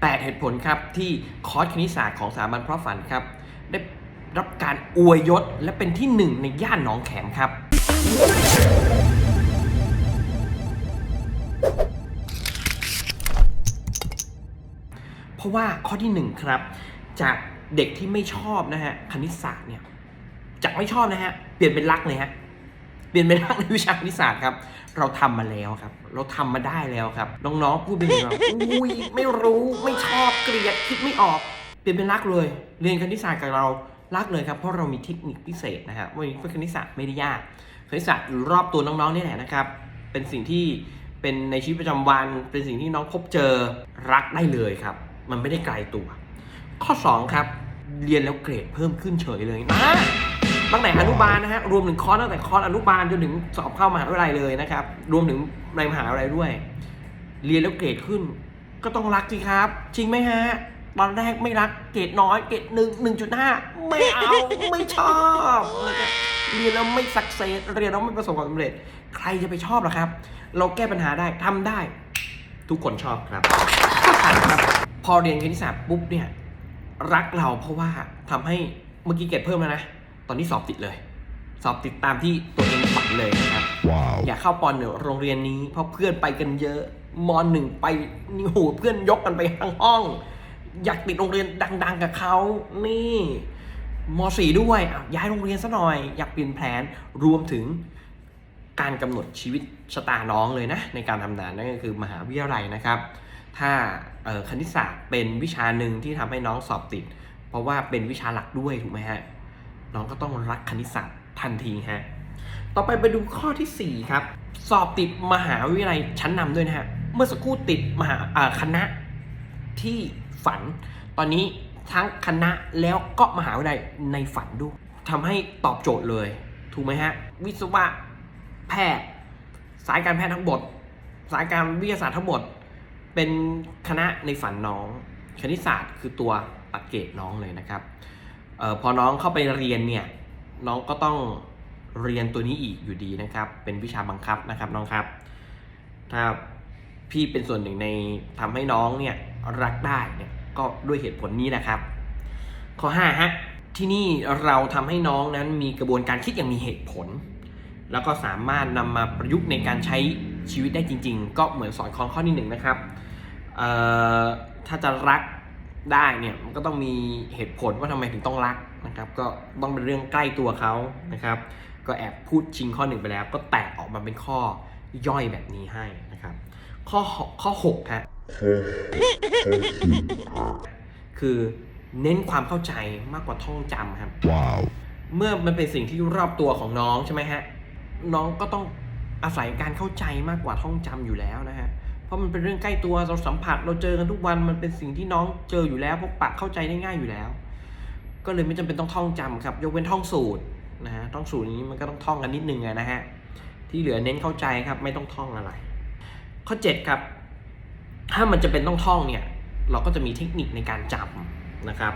8 เหตุผลครับที่คอร์สคณิตศาสตร์ของสถาบันเพราะฝันครับ ได้รับการอวยยศและเป็นที่หนึ่งในย่านหนองแขมครับ เพราะว่าข้อที่หนึ่งครับ จากเด็กที่ไม่ชอบนะฮะคณิตศาสตร์เนี่ยจากไม่ชอบนะฮะเปลี่ยนเป็นรักเลยฮะ เปลี่ยนเป็นรักในวิชาคณิตศาสตร์ครับ เราทำมาแล้วครับ เราทำมาได้แล้วครับ น้องๆพูดเป็นแบบอุ้ยไม่รู้ไม่ชอบเกลียดคิดไม่ออก เปลี่ยนเป็นรักเลย เรียนคณิตศาสตร์กับเรารักเลยครับ เพราะเรามีเทคนิคพิเศษนะฮะวันนี้คณิตศาสตร์ไม่ได้ยากคณิตศาสตร์อยู่รอบตัวน้องๆนี่แหละนะครับ เป็นสิ่งที่เป็นในชีวิตประจำวัน เป็นสิ่งที่น้องพบเจอรักได้เลยครับ มันไม่ได้ไกลตัว ข้อ 2 ครับ เรียนแล้วเกรดเพิ่มขึ้นเฉยเลยนะ ตั้งแต่อนุบาลนะฮะรวมถึงคอร์สตั้งแต่คอร์สอนุบาลจนถึงสอบเข้ามหาวิทยาลัยเลยนะครับ รวมถึงในมหาวิทยาลัยด้วย เรียนแล้วเกรดขึ้น ก็ต้องรักสิครับ จริงไหมฮะตอนแรกไม่รักเกรดน้อยเกรดหนึ่งหนึ่งจุดห้าไม่เอาไม่ชอบเรียนแล้วไม่สักเซสเรียนแล้วไม่ประสบความสำเร็จ ใครจะไปชอบล่ะครับ เราแก้ปัญหาได้ทำได้ ทุกคนชอบครับครับพอเรียนคณิตศาสตร์ปุ๊บเนี่ยรักเราเพราะว่าทำให้เมื่อกี้เกรดเพิ่มแล้วนะ ตอนนี้สอบติดเลย สอบติดตามที่ตัวเองฝันเลยนะครับ Wow. อยากเข้าปอนหนึ่งโรงเรียนนี้เพราะเพื่อนไปกันเยอะมหนึ่งไปนี่โหเพื่อนยกกันไปทั้งห้อง อยากติดโรงเรียนดัง ๆ กับเขานี่มสี่ด้วยอะย้ายโรงเรียนซะหน่อย อยากเปลี่ยนแผนรวมถึงการกำหนดชีวิตชะตาน้องเลยนะ ในการทำงานนั่นก็คือมหาวิทยาลัยนะครับ ถ้าเอ่อคณิตศาสตร์เป็นวิชาหนึ่งที่ทำให้น้องสอบติด เพราะว่าเป็นวิชาหลักด้วยถูกไหมฮะ น้องก็ต้องรักคณิตศาสตร์ทันทีฮะ ต่อไปไปดูข้อทีสี่4 ครับ สอบติดมหาวิทยาลัยชั้นนำด้วยนะฮะ เมื่อสักครู่ติดมหาคณะที่ฝัน ตอนนี้ทั้งคณะแล้วก็มหาวิทยาลัยในฝันด้วยทำให้ตอบโจทย์เลย ถูกไหมฮะ วิศวะแพทย์ สายการแพทย์ทั้งหมด สายการวิทยาศาสตร์ทั้งหมด เป็นคณะในฝันน้อง คณิตศาสตร์คือตัวตัดเกรดน้องเลยนะครับ ออพอน้องเข้าไปเรียนเนี่ยน้องก็ต้องเรียนตัวนี้อีกอยู่ดีนะครับ เป็นวิชาบังคับนะครับน้องครับ ถ้าพี่เป็นส่วนหนึ่งในทำให้น้องเนี่ยรักได้เนี่ยก็ด้วยเหตุผลนี้นะครับ ข้อ5ฮะที่นี่เราทำให้น้องนั้นมีกระบวนการคิดอย่างมีเหตุผล แล้วก็สามารถนำมาประยุกต์ในการใช้ชีวิตได้จริง ๆ ก็เหมือนสอนข้อข้อที่หนึ่งนะครับถ้าจะรัก ได้เนี่ยมันก็ต้องมีเหตุผลว่าทำไมถึงต้องรักนะครับก็ต้องเป็นเรื่องใกล้ตัวเขานะครับก็แอบพูดชิงข้อหนึ่งไปแล้ว ก็แตกออกมาเป็นข้อย่อยแบบนี้ให้นะครับ ข้อหกข้อ6ฮะคือเน้นความเข้าใจมากกว่าท่องจำครับ Wow. เมื่อมันเป็นสิ่งที่รอบตัวของน้องใช่ไหมฮะน้องก็ต้องอาศัยการเข้าใจมากกว่าท่องจำอยู่แล้วนะฮะ เพราะมันเป็นเรื่องใกล้ตัวเราสัมผัสเราเจอกันทุกวันมันเป็นสิ่งที่น้องเจออยู่แล้วพวกปะเข้าใจได้ง่ายอยู่แล้ว ก็เลยไม่จำเป็นต้องท่องจำครับ ยกเว้นท่องสูตรนะฮะท่องสูตรนี้มันก็ต้องท่องกันนิดนึงนะฮะที่เหลือเน้นเข้าใจครับ ไม่ต้องท่องอะไร ข้อ 7 ครับ ถ้ามันจะเป็นต้องท่องเนี่ย เราก็จะมีเทคนิคในการจำนะครับ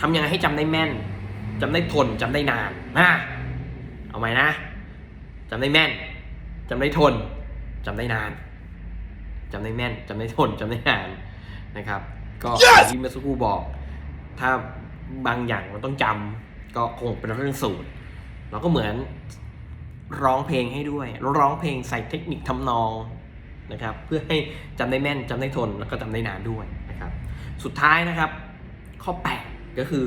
ทำยังไงให้จำได้แม่นจำได้ทนจำได้นานนะเอาไหมนะจำได้แม่นจำได้ทนจำได้นาน จำได้แม่นจำได้ทนจำได้นานนะครับ ก็อย่างที่เมื่อสักครู่บอก ถ้าบางอย่างเราต้องจำก็คงเป็นเรื่องสูตรเราก็เหมือนร้องเพลงให้ด้วยร้องเพลงใส่เทคนิคทำนองนะครับ เพื่อให้จำได้แม่นจำได้ทนแล้วก็จำได้นานด้วยนะครับ สุดท้ายนะครับ ข้อ 8 ก็คือ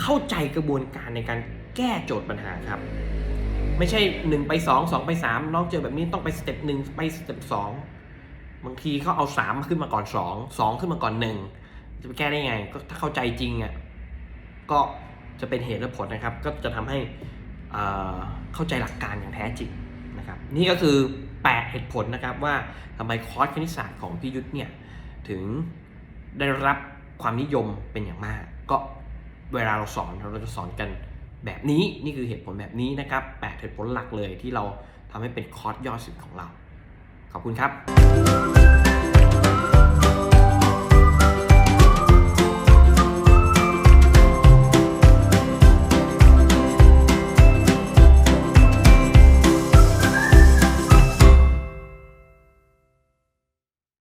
เข้าใจกระบวนการในการแก้โจทย์ปัญหาครับ ไม่ใช่ 1 ไป 2 2 ไป 3 น้องเจอแบบนี้ต้องไปสเต็ปหนึ่งไปสเต็ปสอง บางทีเขาเอา3ขึ้นมาก่อน2 2ขึ้นมาก่อน1จะไปแก้ได้ไง ก็ถ้าเข้าใจจริงอะก็จะเป็นเหตุและผลนะครับ ก็จะทำให้เข้าใจหลักการอย่างแท้จริงนะครับ นี่ก็คือ8เหตุผลนะครับว่าทำไมคอร์สคณิตศาสตร์ของพี่ยุทธเนี่ยถึงได้รับความนิยมเป็นอย่างมาก ก็เวลาเราสอนเราจะสอนกันแบบนี้นี่คือเหตุผลแบบนี้นะครับ 8 เหตุผลหลักเลยที่เราทำให้เป็นคอร์สยอดสุดของเรา ขอบคุณครับ